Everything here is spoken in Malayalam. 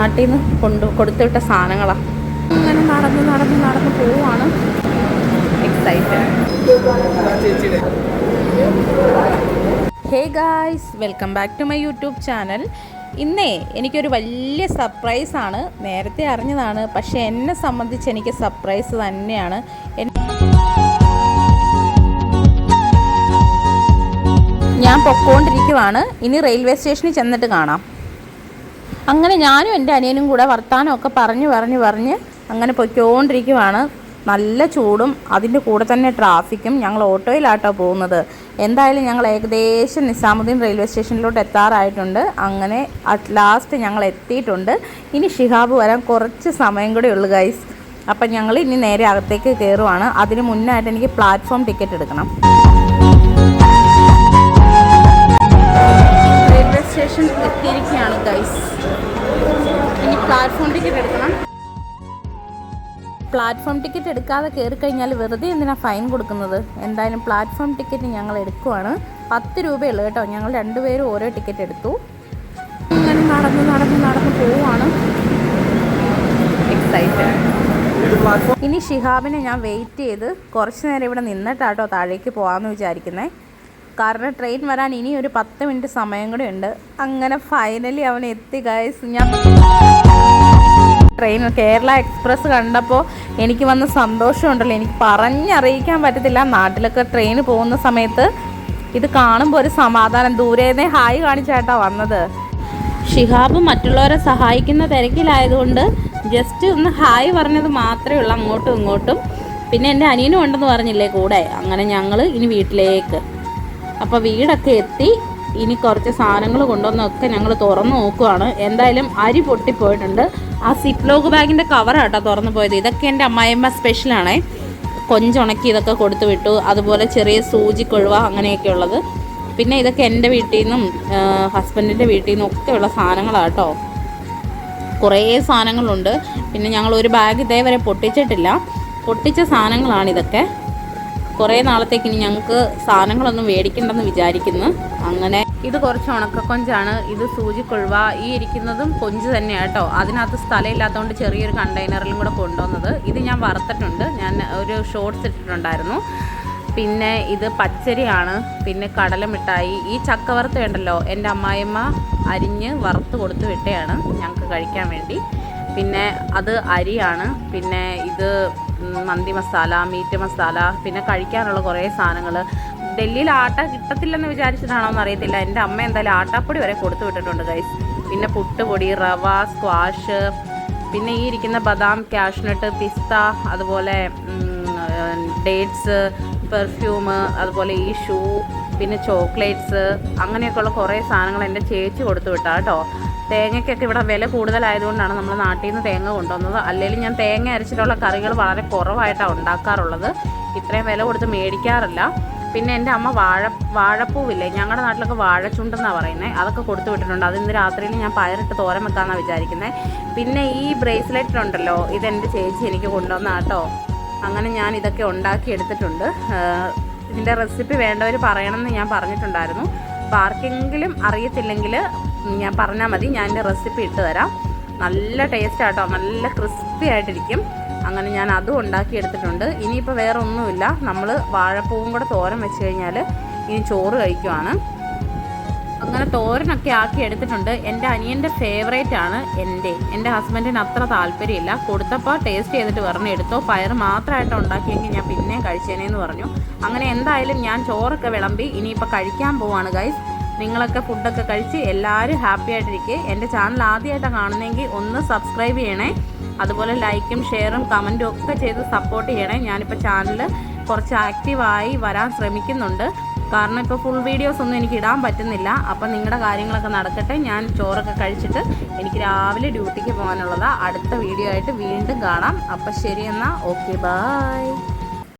നാട്ടിൽ നിന്ന് കൊണ്ടു കൊടുത്തുവിട്ട സാധനങ്ങളാണ് അങ്ങനെ നടന്ന് നടന്ന് നടന്ന് പോവാണ്. Excited hey guys welcome back to my YouTube channel ഇന്നേ എനിക്കൊരു വലിയ സർപ്രൈസാണ് നേരത്തെ അറിഞ്ഞതാണ് പക്ഷേ എന്നെ സംബന്ധിച്ച് എനിക്ക് സർപ്രൈസ് തന്നെയാണ്. ഞാൻ പൊക്കോണ്ടിരിക്കുവാണ്. ഇനി റെയിൽവേ സ്റ്റേഷനിൽ ചെന്നിട്ട് കാണാം. അങ്ങനെ ഞാനും എന്റെ അനിയനും കൂടെ വർത്തമാനമൊക്കെ പറഞ്ഞ് പറഞ്ഞ് പറഞ്ഞ് അങ്ങനെ പൊയ്ക്കോണ്ടിരിക്കുവാണ്. നല്ല ചൂടും അതിന്റെ കൂടെ തന്നെ ട്രാഫിക്കും. ഞങ്ങൾ ഓട്ടോയിലാട്ടോ പോകുന്നത്. എന്തായാലും ഞങ്ങൾ ഏകദേശം നിസാമുദ്ദീൻ റെയിൽവേ സ്റ്റേഷനിലോട്ട് എത്താറായിട്ടുണ്ട്. അങ്ങനെ അറ്റ് ലാസ്റ്റ് ഞങ്ങൾ എത്തിയിട്ടുണ്ട്. ഇനി ഷിഹാബ് വരാൻ കുറച്ച് സമയം കൂടെ ഉള്ളു ഗൈസ് അപ്പം ഞങ്ങൾ ഇനി നേരെ അകത്തേക്ക് കയറുവാണ്. അതിന് മുന്നായിട്ട് എനിക്ക് പ്ലാറ്റ്ഫോം ടിക്കറ്റ് എടുക്കണം. പ്ലാറ്റ്ഫോം ടിക്കറ്റ് എടുക്കാതെ കയറി കഴിഞ്ഞാൽ വെറുതെ എന്തിനാണ് ഫൈൻ കൊടുക്കുന്നത്? എന്തായാലും പ്ലാറ്റ്ഫോം ടിക്കറ്റ് ഞങ്ങൾ എടുക്കുവാണ്. പത്ത് രൂപയുള്ളൂ കേട്ടോ. ഞങ്ങൾ രണ്ടുപേരും ഓരോ ടിക്കറ്റ് എടുത്തു. അങ്ങനെ നടന്ന് നടന്ന് നടന്ന് പോവുകയാണ് എക്സൈറ്റഡ് ഇനി ഷിഹാബിനെ ഞാൻ വെയിറ്റ് ചെയ്ത് കുറച്ച് നേരം ഇവിടെ നിന്നിട്ടാട്ടോ താഴേക്ക് പോകാമെന്ന് വിചാരിക്കുന്നത് കാരണം ട്രെയിൻ വരാൻ ഇനി ഒരു പത്ത് മിനിറ്റ് സമയം കൂടെ ഉണ്ട്. അങ്ങനെ ഫൈനലി അവൻ എത്തി ഗൈസ് ഞാൻ ട്രെയിൻ കേരള എക്സ്പ്രസ് കണ്ടപ്പോൾ എനിക്ക് വന്ന സന്തോഷമുണ്ടല്ലോ. എനിക്ക് പറഞ്ഞറിയിക്കാൻ പറ്റത്തില്ല. നാട്ടിലൊക്കെ ട്രെയിൻ പോകുന്ന സമയത്ത് ഇത് കാണുമ്പോൾ ഒരു സമാധാനം. ദൂരേന്നേ ഹായ് കാണിച്ചാട്ടാ വന്നത്. ഷിഹാബ് മറ്റുള്ളവരെ സഹായിക്കുന്ന തിരക്കിലായതുകൊണ്ട് ജസ്റ്റ് ഒന്ന് ഹായ് പറഞ്ഞത് മാത്രമേ ഉള്ളൂ. അങ്ങോട്ടും ഇങ്ങോട്ടും. പിന്നെ എന്റെ അനിയനും ഉണ്ടെന്ന് പറഞ്ഞില്ലേ കൂടെ? അങ്ങനെ ഞങ്ങൾ ഇനി വീട്ടിലേക്ക്. അപ്പോൾ വീടൊക്കെ എത്തി. ഇനി കുറച്ച് സാധനങ്ങൾ കൊണ്ടുവന്നൊക്കെ ഞങ്ങൾ തുറന്നു നോക്കുവാണ്. എന്തായാലും അരി പൊട്ടിപ്പോയിട്ടുണ്ട്. ആ സിപ്ലോഗ് ബാഗിന്റെ കവറാട്ടോ തുറന്നു പോയത്. ഇതൊക്കെ എന്റെ അമ്മായിയമ്മ സ്പെഷ്യലാണേ കൊഞ്ചുണക്കി ഇതൊക്കെ കൊടുത്തു വിട്ടു. അതുപോലെ ചെറിയ സൂചി കൊഴുവ അങ്ങനെയൊക്കെ ഉള്ളത്. പിന്നെ ഇതൊക്കെ എന്റെ വീട്ടിൽ നിന്നും ഹസ്ബൻഡിന്റെ വീട്ടിൽ നിന്നും ഒക്കെയുള്ള സാധനങ്ങളാട്ടോ. കുറേ സാധനങ്ങളുണ്ട്. പിന്നെ ഞങ്ങൾ ഒരു ബാഗ് ഇതേവരെ പൊട്ടിച്ചിട്ടില്ല. പൊട്ടിച്ച സാധനങ്ങളാണ് ഇതൊക്കെ കുറേ നാളത്തേക്ക് ഇനി ഞങ്ങൾക്ക് സാധനങ്ങളൊന്നും മേടിക്കണ്ടെന്ന് വിചാരിക്കുന്നു. അങ്ങനെ ഇത് കുറച്ച് ഉണക്കക്കൊഞ്ചാണ്. ഇത് സൂചിക്കൊഴുവ. ഈ ഇരിക്കുന്നതും കൊഞ്ച് തന്നെയാണ് കേട്ടോ. അതിനകത്ത് സ്ഥലമില്ലാത്തതുകൊണ്ട് ചെറിയൊരു കണ്ടെയ്നറിലും കൂടെ കൊണ്ടുവന്നത്. ഇത് ഞാൻ വറുത്തിട്ടുണ്ട്. ഞാൻ ഒരു ഷോർട്ട്സ് ഇട്ടിട്ടുണ്ടായിരുന്നു. പിന്നെ ഇത് പച്ചരിയാണ്. പിന്നെ കടല മിഠായി. ഈ ചക്കവറുത്ത് ഉണ്ടല്ലോ. എന്റെ അമ്മായിമ്മ അരിഞ്ഞ് വറുത്ത് കൊടുത്തു വിട്ടയാണ് ഞങ്ങൾക്ക് കഴിക്കാൻ വേണ്ടി. പിന്നെ അത് അരിയാണ്. പിന്നെ ഇത് മന്തി മസാല മീറ്റ് മസാല പിന്നെ കഴിക്കാനുള്ള കുറേ സാധനങ്ങൾ. ഡൽഹിയിൽ ആട്ട കിട്ടത്തില്ലെന്ന് വിചാരിച്ചതാണോ എന്ന് അറിയത്തില്ല എന്റെ അമ്മ എന്തായാലും ആട്ടാപ്പൊടി വരെ കൊടുത്തു വിട്ടിട്ടുണ്ട് ഗൈസ് പിന്നെ പുട്ടുപൊടി റവ സ്ക്വാഷ് പിന്നെ ഈ ഇരിക്കുന്ന ബദാം കാഷ്നട്ട് പിസ്ത അതുപോലെ ഡേറ്റ്സ് പെർഫ്യൂം അതുപോലെ ഈ ഷൂ പിന്നെ ചോക്ലേറ്റ്സ് അങ്ങനെയൊക്കെയുള്ള കുറേ സാധനങ്ങൾ എന്റെ ചേച്ചി കൊടുത്തു വിട്ടാ കേട്ടോ. തേങ്ങയ്ക്കൊക്കെ ഇവിടെ വില കൂടുതലായതുകൊണ്ടാണ് നമ്മൾ നാട്ടിൽ നിന്ന് തേങ്ങ കൊണ്ടുവന്നത്. അല്ലെങ്കിൽ ഞാൻ തേങ്ങ അരച്ചിട്ടുള്ള കറികൾ വളരെ കുറവായിട്ടാണ് ഉണ്ടാക്കാറുള്ളത്. ഇത്രയും വില കൊടുത്ത് മേടിക്കാറില്ല. പിന്നെ എന്റെ അമ്മ വാഴ വാഴപ്പൂവില്ലേ? ഞങ്ങളുടെ നാട്ടിലൊക്കെ വാഴച്ചുണ്ടെന്നാണ് പറയുന്നത് അതൊക്കെ കൊടുത്തു വിട്ടിട്ടുണ്ട്. അത് ഇന്ന് രാത്രിയിൽ ഞാൻ പയറിട്ട് തോരൻ വെക്കാമെന്നാണ് വിചാരിക്കുന്നത് പിന്നെ ഈ ബ്രേസ്ലെറ്റ് ഉണ്ടല്ലോ ഇതെന്റെ ചേച്ചി എനിക്ക് കൊണ്ടുവന്ന കേട്ടോ അങ്ങനെ ഞാൻ ഇതൊക്കെ ഉണ്ടാക്കി എടുത്തിട്ടുണ്ട്. ഇതിന്റെ റെസിപ്പി വേണ്ടവർ പറയണമെന്ന് ഞാൻ പറഞ്ഞിട്ടുണ്ടായിരുന്നു. അപ്പോൾ ആർക്കെങ്കിലും അറിയത്തില്ലെങ്കിൽ ഞാൻ പറഞ്ഞാൽ മതി ഞാൻ എന്റെ റെസിപ്പി ഇട്ട് തരാം. നല്ല ടേസ്റ്റ് ആട്ടോ നല്ല ക്രിസ്പി ആയിട്ടിരിക്കും. അങ്ങനെ ഞാൻ അതും ഉണ്ടാക്കി എടുത്തിട്ടുണ്ട്. ഇനിയിപ്പോൾ വേറെ ഒന്നുമില്ല. നമ്മൾ വാഴപ്പൂവും കൂടെ തോരൻ വെച്ച് കഴിഞ്ഞാൽ ഇനി ചോറ് കഴിക്കുവാണ്. അങ്ങനെ തോരനൊക്കെ ആക്കി എടുത്തിട്ടുണ്ട്. എന്റെ അനിയന്റെ ഫേവറേറ്റ് ആണ് എന്റെ. എന്റെ ഹസ്ബൻഡിന് അത്ര താല്പര്യമില്ല. കൊടുത്തപ്പോൾ ടേസ്റ്റ് ചെയ്തിട്ട് പറഞ്ഞു എടുത്തോ. പയർ മാത്രമായിട്ട് ഉണ്ടാക്കിയെങ്കിൽ ഞാൻ പിന്നെയും കഴിച്ചേനേന്ന് പറഞ്ഞു. അങ്ങനെ എന്തായാലും ഞാൻ ചോറൊക്കെ വിളമ്പി ഇനിയിപ്പോൾ കഴിക്കാൻ പോവാണ് ഗൈസ് നിങ്ങളൊക്കെ ഫുഡൊക്കെ കഴിച്ച് എല്ലാവരും ഹാപ്പി ആയിട്ടിരിക്കുക എന്റെ ചാനൽ ആദ്യമായിട്ടാണ് കാണുന്നതെങ്കിൽ ഒന്ന് സബ്സ്ക്രൈബ് ചെയ്യണേ. അതുപോലെ ലൈക്കും ഷെയറും കമന്റും ഒക്കെ ചെയ്ത് സപ്പോർട്ട് ചെയ്യണേ. ഞാനിപ്പോൾ ചാനൽ കുറച്ച് ആക്റ്റീവായി വരാൻ ശ്രമിക്കുന്നുണ്ട്. കാരണം ഇപ്പോൾ ഫുൾ വീഡിയോസ് ഒന്നും എനിക്ക് ഇടാൻ പറ്റുന്നില്ല. അപ്പം നിങ്ങളുടെ കാര്യങ്ങളൊക്കെ നടക്കട്ടെ. ഞാൻ ചോറൊക്കെ കഴിച്ചിട്ട് എനിക്ക് രാവിലെ ഡ്യൂട്ടിക്ക് പോകാനുള്ളതാണ് അടുത്ത വീഡിയോ ആയിട്ട് വീണ്ടും കാണാം. അപ്പം ശരി എന്നാൽ ഓക്കെ ബായ്